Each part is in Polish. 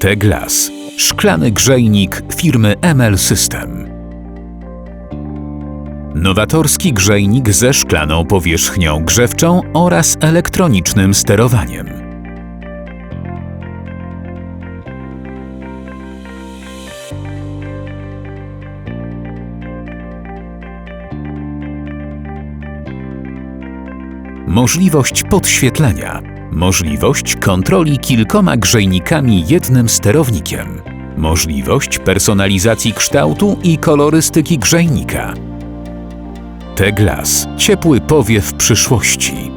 Teglas. Szklany grzejnik firmy ML System. Nowatorski grzejnik ze szklaną powierzchnią grzewczą oraz elektronicznym sterowaniem. Możliwość podświetlenia. Możliwość kontroli kilkoma grzejnikami jednym sterownikiem. Możliwość personalizacji kształtu i kolorystyki grzejnika. Teglas. Ciepły powiew przyszłości.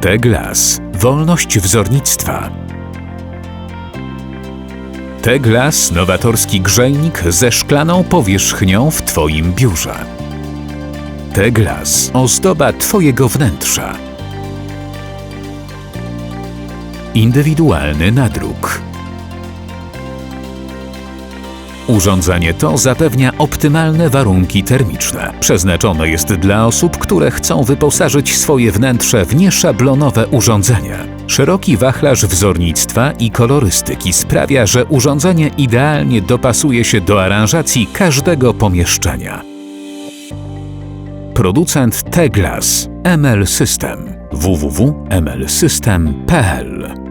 Teglas. Wolność wzornictwa. Teglas. Nowatorski grzejnik ze szklaną powierzchnią w Twoim biurze. Teglas. Ozdoba Twojego wnętrza. Indywidualny nadruk. Urządzenie to zapewnia optymalne warunki termiczne. Przeznaczone jest dla osób, które chcą wyposażyć swoje wnętrze w nieszablonowe urządzenie. Szeroki wachlarz wzornictwa i kolorystyki sprawia, że urządzenie idealnie dopasuje się do aranżacji każdego pomieszczenia. Producent Teglas ML System www.mlsystem.pl